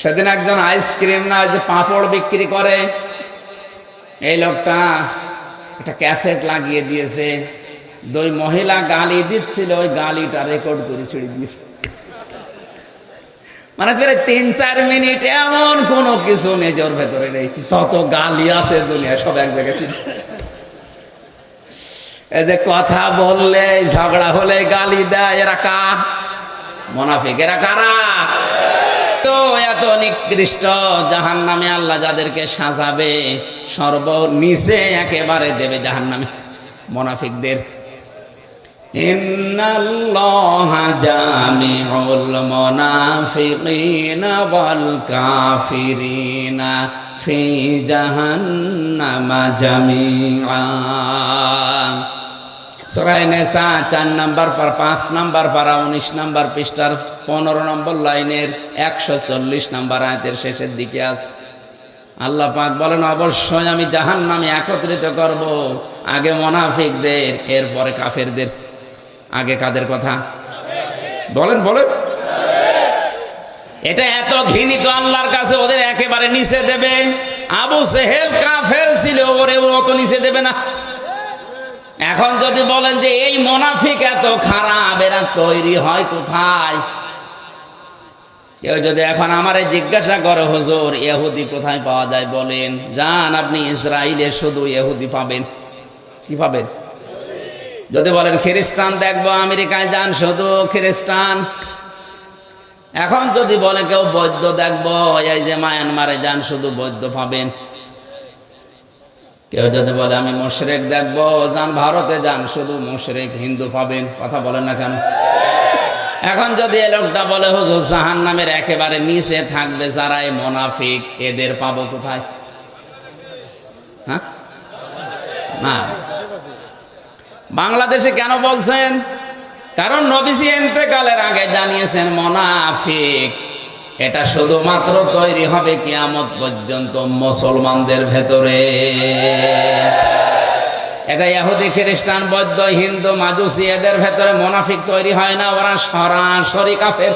সেদিন একজন আইসক্রিম না যে পাঁপড় বিক্রি করে, এই লোকটা একটা ক্যাসেট লাগিয়ে দিয়েছে। দুই মহিলা গালি দিচ্ছিল, ওই গালিটা রেকর্ড করে ছেড়ে দিয়েছে। মানে প্রায় তিন চার মিনিট এমন কোনো কিছু নিজের ভেতরে নেই। শত গালি আছে দুনিয়া সব এক জায়গায় এই যে কথা বললে ঝগড়া হলে গালি দেয়, এরা কা মোনাফিক, এরা কারা? তো এত নিকৃষ্ট জাহান নামে আল্লাহ যাদেরকে সাজাবে, সর্বনিচে একেবারে দেবে জাহান নামে মোনাফিকদের জাহান্নামা জামিআ। নেশা চার নাম্বার পার, পাঁচ নাম্বার পারা, উনিশ নাম্বার পৃষ্ঠার পনেরো নম্বর লাইনের একশো চল্লিশ নাম্বার আয়তের শেষের দিকে আছে আল্লাহ পাক বলেন, অবশ্যই আমি জাহান নামে একত্রিত করব। আগে মোনাফিকদের, এরপরে কাফেরদের। আগে কাদের কথা? বলেন বলেন। এটা এত ঘৃণিত, আল্লাহর কাছে ওদের একেবারে নিচে দেবে। আবু সেহেল কাফের ছিল, ওরে ও অত নিচে দেবে না। এখন যদি বলেন যে এই মোনাফিক এত খারাপ, এরা তৈরি হয় কোথায়? কেউ যদি এখন আমারে জিজ্ঞাসা করে, হুজুর এহুদি কোথায় পাওয়া যায়? বলেন যান আপনি ইসরায়েলে শুধু এহুদি পাবেন। কি পাবেন? যদি বলেন, খ্রিস্টান, দেখব, আমেরিকায় যান, শুধু খ্রিস্টান। এখন যদি বলে, কেউ বৈদ্য দেখব, এই যে মায়ানমারে যান, শুধু বৈদ্য পাবেন। কেউ যদি বলে, আমি মুশরেক দেখব, যান ভারতে যান, শুধু মুশরেক হিন্দু পাবেন। কথা বলেন না কেন? এখন যদি এ লোকটা বলে, হুজুর জাহান নামের একেবারে নিচে থাকবে যারা এই মোনাফিক, এদের পাবো কোথায়? হ্যাঁ? না। বাংলাদেশে কেন বলছেন? কারণ নবীজি এতেকালের আগে জানিয়েছেন, মোনাফিক এটা শুধুমাত্র তৈরি হবে কিয়ামত পর্যন্ত মুসলমানদের ভেতরে। এটা ইহুদি, খ্রিস্টান, বৌদ্ধ, হিন্দু, মাজুসি, এদের ভেতরে মোনাফিক তৈরি হয় না, ওরা সরাসরি কাফের।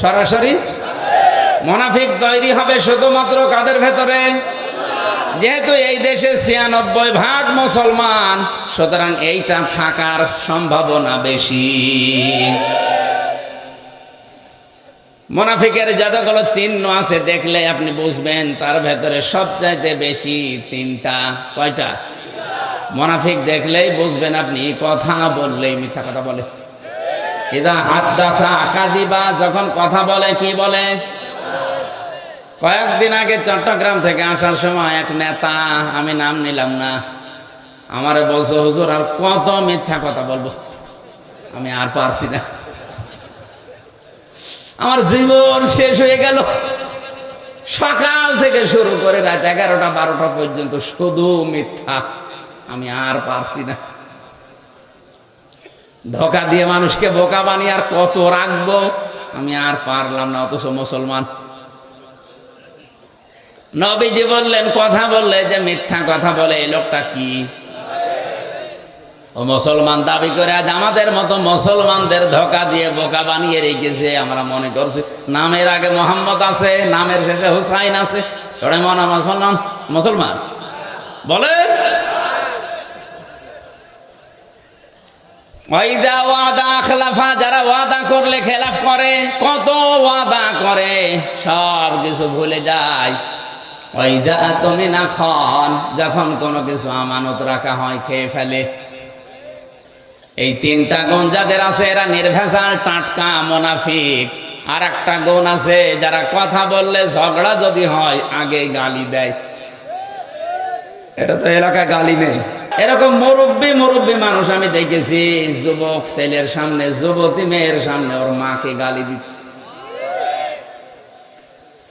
সরাসরি? মোনাফিক তৈরি হবে শুধুমাত্র কাদের ভেতরে? যেহেতু এই দেশে ছিয়ানব্বই ভাগ মুসলমান, সুতরাং এইটা থাকার সম্ভাবনা বেশি। মোনাফিকের যতগুলো চিহ্ন আছে, দেখলে আপনি বুঝবেন তার ভেতরে সবচাইতে বেশি তিনটা, কয়টা? মোনাফিক দেখলেই বুঝবেন আপনি, কথা বললেই মিথ্যা কথা বলে। এদা হাত দাসা আঁকা দিবা যখন কথা বলে, কি বলে? কয়েকদিন আগে চট্টগ্রাম থেকে আসার সময় এক নেতা, আমি নাম নিলাম না, আমারে বলছে, হুজুর, আর কত মিথ্যা কথা বলব? আমি আর পারছি না। আমার জীবন শেষ হয়ে গেল। সকাল থেকে শুরু করে রাত এগারোটা, বারোটা পর্যন্ত শুধু মিথ্যা। আমি আর পারছি না। ধোকা দিয়ে মানুষকে বোকা বানিয়ে আর কত রাখব, আমি আর পারলাম না, অথচ মুসলমান। নবীজি বললেন, কথা বললে যে মিথ্যা কথা বলে, এই লোকটা কি? ও মুসলমান দাবি করে আজ আমাদের মতো মুসলমানদের ধোকা দিয়ে বোকা বানিয়ে রেখেছে, আমরা মনে করছি নামের আগে মোহাম্মদ আছে, নামের শেষে হুসাইন আছে। ওটা মনে মুসলমান মুসলমান? বলে? ওয়াইদা ওয়াদা খেলাফা, যারা ওয়াদা করলে খেলাফ করে, কত ওয়াদা করে, সব কিছু ভুলে যায়। ওইদা তুমি না খন, যখন কোনো কিছু আমানত রাখা হয়, খেয়ে ফেলে। এই তিনটা গুণ যাদের আছে, এরা নির্ভেজাল, টাটকা, মোনাফিক। আর একটা গুণ আছে, যারা কথা বললে ঝগড়া যদি হয়, আগে গালি দেয়। এটা তো এলাকায় গালি নেই। এরকম মুরব্বী মুরব্বী মানুষ আমি দেখেছি, যুবক ছেলের সামনে, যুবতী মেয়ের সামনে ওর মাকে গালি দিচ্ছে।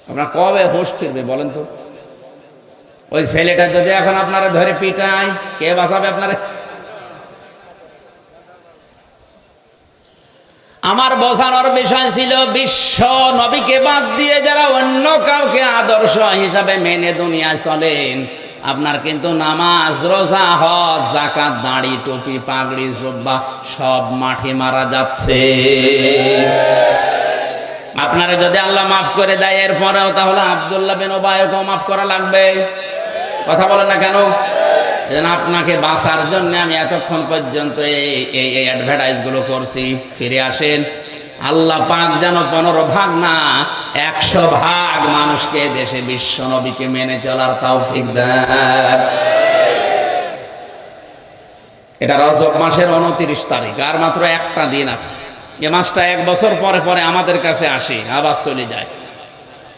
আপনার কবে হোশ ফিরবে বলেন তো? ওই ছেলেটা যদি এখন আপনারা ধরে পিটায়, কে বাঁচাবে আপনারা? আমার বসানোর বিষয় ছিল, বিশ্ব নবীকে বাদ দিয়ে যারা অন্য কাউকে আদর্শ হিসাবে মেনে দুনিয়ায় চলেন, আপনার কিন্তু নামাজ, রোজা, হজ জাকাত দাড়ি, টুপি, পাগড়ি, জব্বা সব মাঠে মারা যাচ্ছে। আপনারা যদি আল্লাহ মাফ করে দেয়, এরপরেও তাহলে আবদুল্লাহ বিন ওবায়কেও মাফ করা লাগবে। কথা বলেন না কেন? যেন আপনাকে বাঁচার জন্য আমি এতক্ষণ পর্যন্ত এই এই অ্যাডভার্টাইজগুলো করছি। ফিরে আসেন। আল্লাহ পাক যেন পনেরো ভাগ না, একশো ভাগ মানুষকে দেশে বিশ্ব নবীকে মেনে চলার তৌফিক দেন। এটা রজব মাসের উনত্রিশ তারিখ, আর মাত্র একটা দিন আছে। এ মাসটা এক বছর পরে পরে আমাদের কাছে আসে, আবার চলে যায়।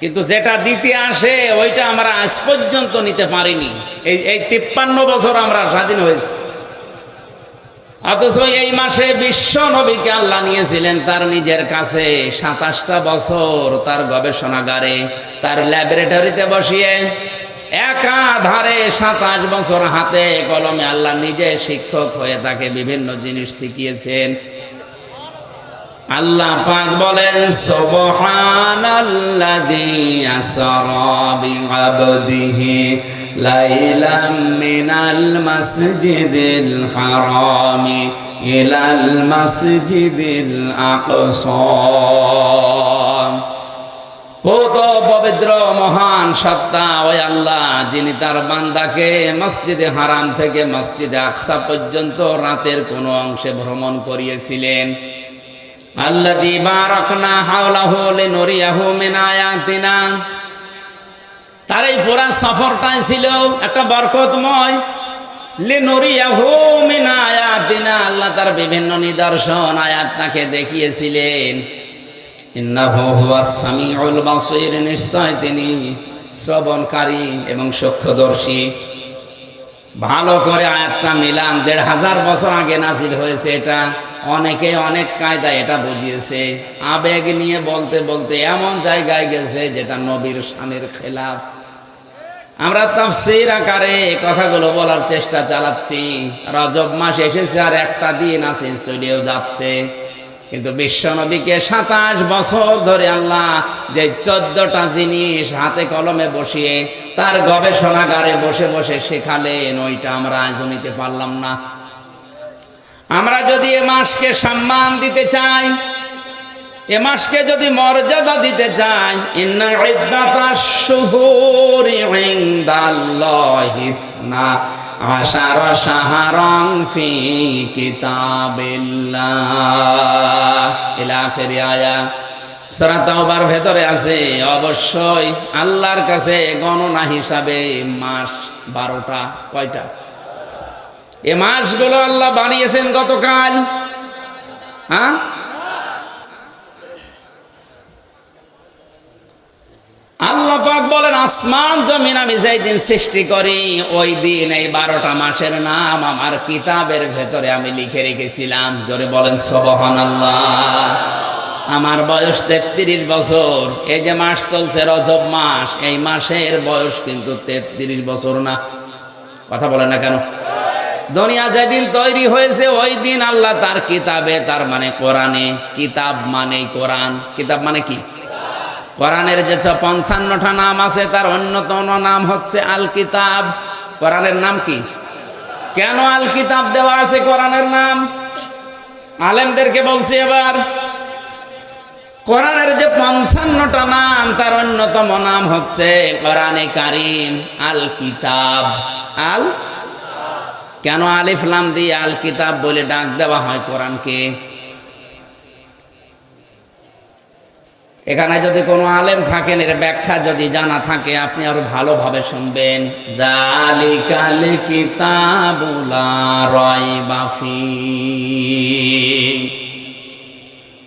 কিন্তু যেটা দিতে আসে, ওইটা আমরা আজ পর্যন্ত নিতে পারিনি। এই এই তিপ্পান্ন বছর আমরা স্বাধীন হয়েছি। অথচ এই মাসে বিশ্ব নবীকে আল্লাহ নিয়েছিলেন, তার নিজের কাছে সাতাশটা বছর তার গবেষণাগারে, তার ল্যাবরেটরিতে বসিয়ে একাধারে সাতাশ বছর হাতে কলমে আল্লাহ নিজে শিক্ষক হয়ে তাকে বিভিন্ন জিনিস শিখিয়েছেন। আল্লাহ পাক বলেন লাইলাম মিনাল ইলাল আকসা। পবিত্র মহান সত্তা ওই আল্লাহ, যিনি তার বান্দাকে মসজিদে হারাম থেকে মসজিদে আকসা পর্যন্ত রাতের কোনো অংশে ভ্রমণ করিয়েছিলেন। আল্লাযী বারাকনা হাওলাহু লিনুরিয়াহু মিন আয়াতিনা। তার এই পুরা সফরটাই ছিল একটা বরকতময়। লিনুরিয়াহু মিন আয়াতিনা, আল্লাহ তার বিভিন্ন নিদর্শন আয়াত তাকে দেখিয়েছিলেন। ইন্নাহু হুয়াস সামিউল বাসীর, নিশ্চয় তিনি শ্রবণকারী এবং চক্ষুদর্শী ভালো করে আয়াতটা মিলান, দেড় হাজার বছর আগে নাজিল হয়েছে এটা। অনেকে অনেক কায়দায় এটা বুঝিয়েছে। আবেগ নিয়ে বলতে বলতে এমন জায়গায় গেছে যেটা নবীর শানের খেলাফ। আমরা তাফসীর আকারে কথাগুলো বলার চেষ্টা চালাচ্ছি। রজব মাস এসেছে আর একটা দিন আছে চলেও যাচ্ছে। কিন্তু বিশ্ব নবীকে সাতাশ বছর ধরে আল্লাহ যে চোদ্দটা জিনিস হাতে কলমে বসিয়ে তার গবেষণাগারে বসে বসে শেখালেন, ওইটা আমরা আজও নিতে পারলাম না। আমরা যদি এ মাসকে সম্মান দিতে চাই, এ মাসকে যদি মর্যাদা দিতে চাই আশারা ভেতরে আছে, অবশ্যই আল্লাহর কাছে গণনা হিসাবে মাস বারোটা, কয়টা? এ মাসগুলো আল্লাহ বানিয়েছেন গতকাল। হ্যাঁ? আল্লাহ পাক বলেন, আসমান জমিন আমি যেই দিন সৃষ্টি করি, ওই দিন এই বারোটা মাসের নাম আমার কিতাবের ভেতরে আমি লিখে রেখেছিলাম। জোরে বলেন সবহান আল্লাহ আমার বয়স তেত্রিশ বছর। এই যে মাস চলছে রজব মাস, এই মাসের বয়স কিন্তু তেত্রিশ বছর না। কথা বলে না কেন? দুনিয়া যেদিন তৈরি হয়েছে, ওই দিন আল্লাহ তার কিতাবে, তার মানে কোরআনে। কিতাব মানে কোরআন। কিতাব মানে কি? কোরআনের যে পঞ্চান্নটা নাম আছে, তার অন্যতম নাম হচ্ছে আল কিতাব কোরআনের নাম কি? কেন আল কিতাব দেওয়া আছে কোরআনের নাম? আলেমদেরকে বলছি এবার। কোরআনের যে পঞ্চান্নটা নাম, তার অন্যতম নাম হচ্ছে কোরআনে কারিম আল কিতাব আল কেন আলিফলাম দিয়ে আল কিতাব বলে ডাক দেওয়া হয় কোরআনকে? এখানে যদি কোনো আলেম থাকেন, এর ব্যাখ্যা যদি জানা থাকে, আপনি আরও ভালোভাবে শুনবেন। কিতাবুলা রয় ফি।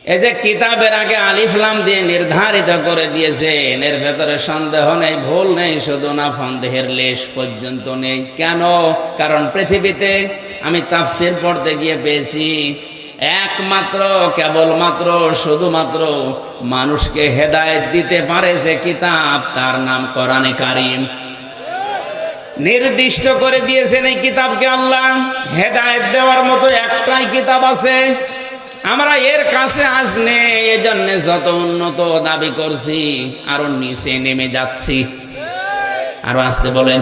এই যে কিতাবের আগে আলিফলাম দিয়ে নির্ধারিত করে দিয়েছেন, এর ভেতরে সন্দেহ নেই, ভুল নেই, শুধু না সন্দেহের লেশ পর্যন্ত নেই। কেন? কারণ পৃথিবীতে আমি তাফসির পড়তে গিয়ে পেয়েছি, একমাত্র, কেবলমাত্র, শুধুমাত্র মানুষকে হেদায়েত দিতে পারে যে কিতাব, তার নাম কোরআনে কারিম। নির্দিষ্ট করে দিয়েছেন এই কিতাবকে আল্লাহ। হেদায়েত দেওয়ার মতো একটাই কিতাব আছে আমরা এর কাছে নেই, এজন্য যত উন্নত দাবি করছি, আরও নিচে নেমে যাচ্ছি। আরও আসতে বলেন।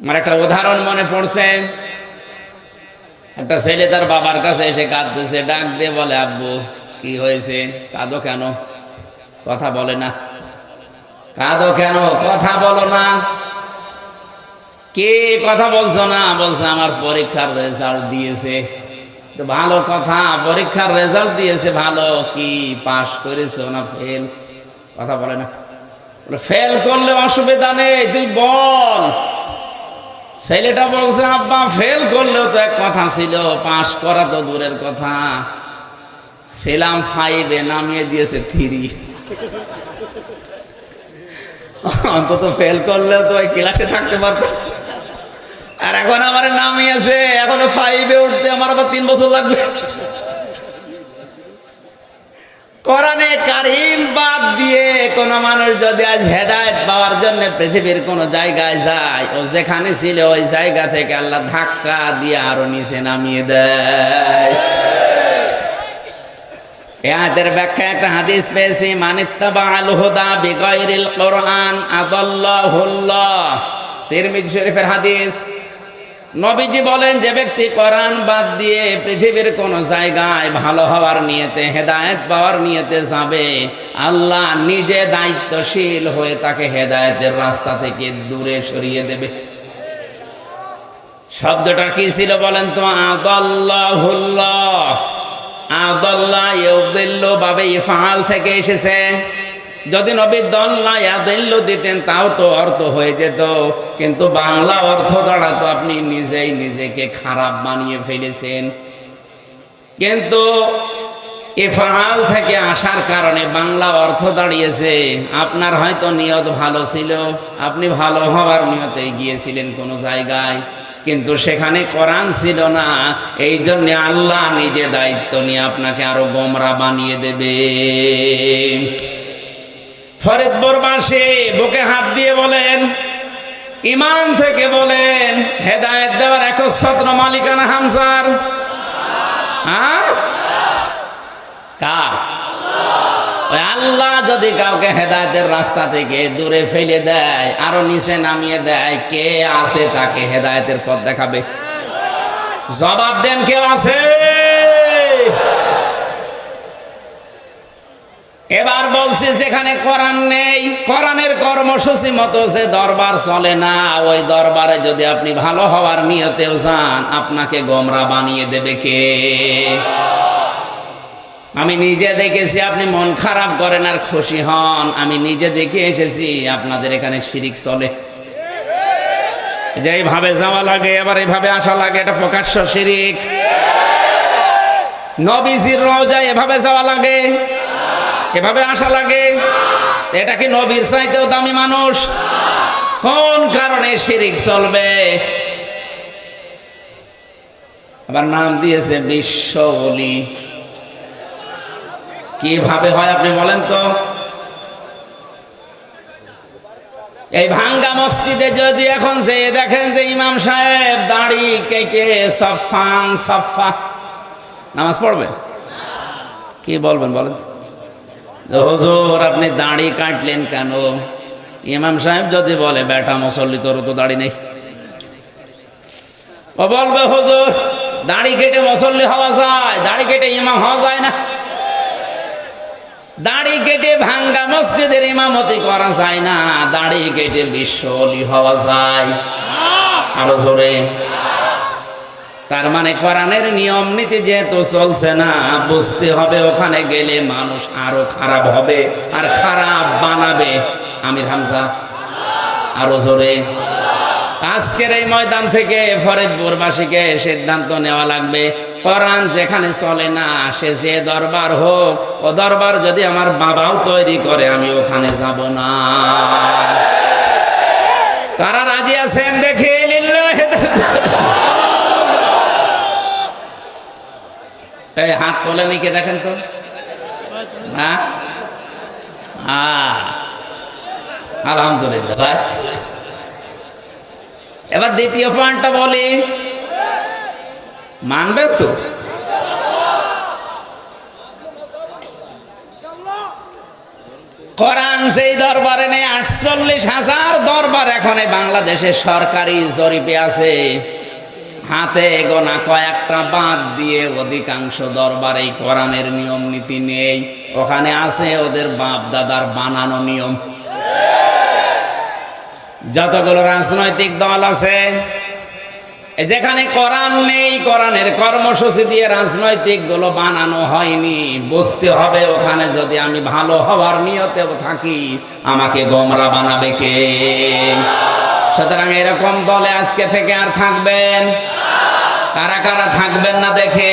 আমার একটা উদাহরণ মনে পড়ছে। একটা ছেলে তার বাবার কাছে এসে কাঁদতেছে, ডাক দিয়ে বলে, আব্বু, কি হয়েছে? কাঁদো কেন? কথা বলে না। কাঁদো কেন? কথা বলো না। কে কথা বলছো না? বলছে, আমার পরীক্ষার রেজাল্ট দিয়েছে। তো ভালো কথা, পরীক্ষার রেজাল্ট দিয়েছে, ভালো। কি, পাশ করেছ না ফেল কথা বলে না। ফেল করলে অসুবিধা নেই, তুই বল। ছেলেটা বলছে, আব্বা ফেল করলেও তো এক কথা ছিল, পাশ করা তো দূরের কথা। ছিলাম ফাইভে নামিয়ে দিয়েছে থ্রি অন্তত ফেল করলেও তো ওই ক্লাসে থাকতে পারতাম। আর এখন আমার নামিয়েছে এখনও ফাইভে উঠতে আমার আবার তিন বছর লাগবে। কোরআনে কারিম বাদ দিয়ে কোন মানুষ যদি আজ হেদায়েত পাওয়ার জন্য পৃথিবীর কোন জায়গায় যায়, ও যেখানে ছিল ওই জায়গা থেকে আল্লাহ ধাক্কা দিয়ে আরও নিচে নামিয়ে দেয়। এদের ব্যাখ্যা একটা হাদিস পেয়েছি মানিত্তাবা আল হুদা বিগয়রিল কোরআন আদাল্লাহুল্লাহ। তিরমিজি শরীফের হাদিস নবীজি বলেন, যে ব্যক্তি কোরআন বাদ দিয়ে পৃথিবীর কোন জায়গায় ভালো হওয়ার নিয়তে, হেদায়েত পাওয়ার নিয়তে যাবে, আল্লাহ নিজে দায়িত্বশীল হয়ে তাকে হেদায়েতের রাস্তা থেকে দূরে সরিয়ে দেবে। শব্দটা কি ছিল বলেন তো? আদাল্লাহুল্লাহ। থেকে এসেছে। যদি নবী দল্লা দিতেন, তাও তো অর্থ হয়ে যেত। কিন্তু বাংলা অর্থ দ্বারা তো আপনি নিজেই নিজেকে খারাপ বানিয়ে ফেলেছেন। কিন্তু ইফআল থেকে আসার কারণে বাংলা অর্থ দাঁড়িয়েছে। আপনার হয়তো নিয়ত ভালো ছিল, আপনি ভালো হওয়ার নিয়তে গিয়েছিলেন কোনো জায়গায়, কিন্তু সেখানে কোরআন ছিল না। এই জন্য আল্লাহ নিজে দায়িত্ব নিয়ে আপনাকে আরও গোমরা বানিয়ে দেবে। ফরিদপুরবাসী, বুকে হাত দিয়ে বলেন ইমান থেকে বলেন, হেদায়েত দেওয়ার একচ্ছত্র মালিকানা হামসার হ্যাঁ? আল্লাহ যদি কাউকে হেদায়তের রাস্তা থেকে দূরে ফেলে দেয়, আরও নিচে নামিয়ে দেয়, কে আছে তাকে হেদায়তের পথ দেখাবে? জবাব দেন কেউ আছে? এবার বলছি, যেখানে কোরআন নেই, কোরআনের কর্মসূচি মতো সে দরবার চলে না, ওই দরবারে যদি আপনি ভালো হওয়ার নিয়তেও যান, আপনাকে গোমরা বানিয়ে দেবে কে? আমি নিজে দেখেছি, আপনি মন খারাপ করেন আর খুশি হন। আমি নিজে দেখে এসেছি, আপনাদের এখানে শিরিক চলে। যে এইভাবে যাওয়া লাগে আবার এইভাবে আসা লাগে, এটা প্রকাশ্য শিরিক। নবীজির রোজায় এভাবে যাওয়া লাগে। এভাবে আসা লাগে? এটা কি নবীর চাইতেও দামি মানুষ? কোন কারণে শিরিক চলবে? আবার নাম দিয়েছে বিশ্ব অলি। কীভাবে হয় আপনি বলেন তো? এই ভাঙ্গা মসজিদে যদি এখন যে দেখেন যে ইমাম সাহেব দাড়ি কেটে সফান সফা নামাজ পড়বে? কি বলবেন বলেন তো? হুজুর, আপনি দাড়ি কাটলেন কেন? ইমাম সাহেব যদি বলে, বেটা, মুসল্লি, তোর তো দাড়ি নেই। ও বলবে, হুজুর, দাড়ি কেটে মুসল্লি হওয়া যায়, দাড়ি কেটে ইমাম হওয়া যায় না। দাড়ি কেটে ভাঙ্গা মসজিদের ইমামতি করা যায় না, দাড়ি কেটে বিশ্বলি হওয়া যায়। আরও জোরে। তার মানে কোরআনের নিয়ম নীতি যেহেতু চলছে না, বুঝতে হবে ওখানে গেলে মানুষ আরও খারাপ হবে আর খারাপ বানাবে। আমির হামজা, আরও জোরে। আজকের এই ময়দান থেকে ফরিদপুরবাসীকে সিদ্ধান্ত নেওয়া লাগবে, কোরআন যেখানে চলে না, সে যে দরবার হোক, ও দরবার যদি আমার বাবাও তৈরি করে, আমি ওখানে যাব না। কারা রাজি আছেন দেখে লিল্লাহি এই হাত তোলে নিকে দেখেন তো? হ্যাঁ? আলহামদুলিল্লাহ ভাই। এবার দ্বিতীয় পয়েন্টটা বলি। মানবে তো? কোরআন সেই দরবারে নেই, আটচল্লিশ হাজার দরবার এখন এই বাংলাদেশে সরকারি জরিপে আছে। হাতে গোনা কয়েকটা বাদ দিয়ে অধিকাংশ দরবারে কোরআনের নিয়ম নীতি নেই। ওখানে আছে ওদের বাপ দাদার বানানো নিয়ম। যতগুলো রাজনৈতিক দল আছে যেখানে কোরআন নেই, কোরআনের কর্মসূচি দিয়ে রাজনৈতিকগুলো বানানো হয়নি। বুঝতে হবে ওখানে যদি আমি ভালো হওয়ার নিয়তেও থাকি, আমাকে গোমরা বানাবে কে? সুতরাং এরকম দলে আজকে থেকে আর থাকবেন। কারা কারা থাকবেন না দেখে?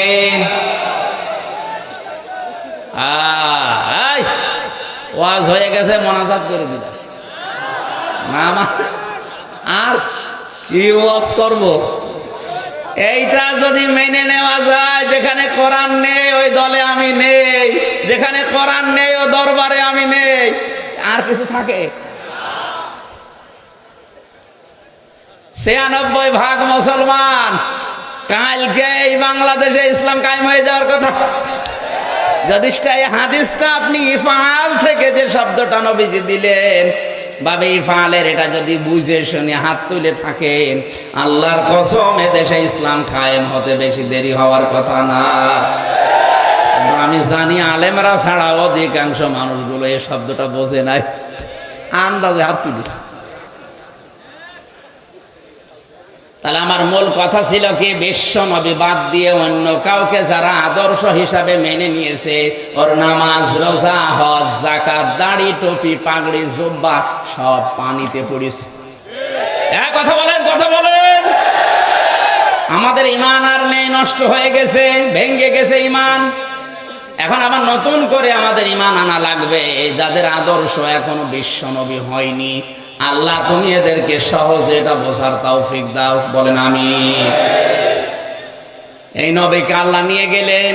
ওয়াজ হয়ে গেছে, মনাজাত করে দিলাম। আর কি ওয়াজ করব? এইটা যদি মেনে নেওয়া যায়, যেখানে কোরআন নেই, ওই দলে আমি নেই। যেখানে কোরআন নেই, ও দরবারে আমি নেই। আর কিছু থাকে? ছিয়ানব্বই ভাগ মুসলমান। কালকে এই বাংলাদেশে ইসলাম কায়েম হয়ে যাওয়ার কথা। যদি এই হাদিসটা আপনি ইফাল থেকে যে শব্দটা নবীজি দিলেন, বাবে ইফালের এটা যদি বুঝে শুনে হাত তুলে থাকেন, আল্লাহর কসম এ দেশে ইসলাম কায়েম হতে বেশি দেরি হওয়ার কথা না। আমি জানি আলেমরা ছাড়া অধিকাংশ মানুষগুলো এই শব্দটা বোঝে নাই। আন্দাজে হাত তুলেছে। তাহলে আমার মূল কথা ছিল কি বিশ্ব নবী বাদ দিয়ে অন্য কাউকে যারা আদর্শ হিসাবে মেনে নিয়েছে, ওর নামাজ, রোজা, হজ জাকাত দাড়ি, টুপি, পাগড়ি, জুব্বা, সব পানিতে পড়েছে। হ্যাঁ কথা বলেন কথা বলেন। আমাদের ইমান আর নেই নষ্ট হয়ে গেছে ভেঙ্গে গেছে ইমান। এখন আবার নতুন করে আমাদের ইমান আনা লাগবে, যাদের আদর্শ এখনও বিশ্বনবী হয়নি। আল্লাহ তুমি এদেরকে সহজে এটা বোঝার তৌফিক দাও। বলেন আমি এই নবীকে আল্লাহ নিয়ে গেলেন।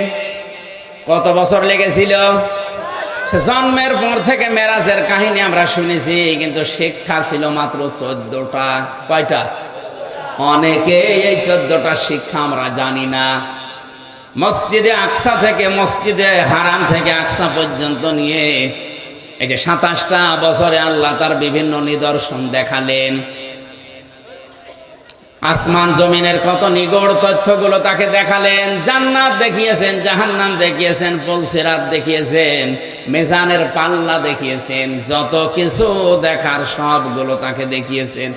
কত বছর লেগেছিল? জন্মের পর থেকে মেরাজের কাহিনী আমরা শুনেছি, কিন্তু শিক্ষা ছিল মাত্র চোদ্দটা। কয়টা? অনেকে এই চোদ্দটা শিক্ষা আমরা জানি না। মসজিদে আকসা থেকে মসজিদে হারাম থেকে আকসা পর্যন্ত নিয়ে এই যে সাতাশটা বছরে আল্লাহ তার বিভিন্ন নিদর্শন দেখালেন। আসমান জমিনের কত নিগড় তথ্যগুলো তাকে দেখালেন, জান্নাত দেখিয়েছেন, জাহান্নাম দেখিয়েছেন, পলসিরাত দেখিয়েছেন, মেজানের পাল্লা দেখিয়েছেন, যত কিছু দেখার সবগুলো তাকে দেখিয়েছেন।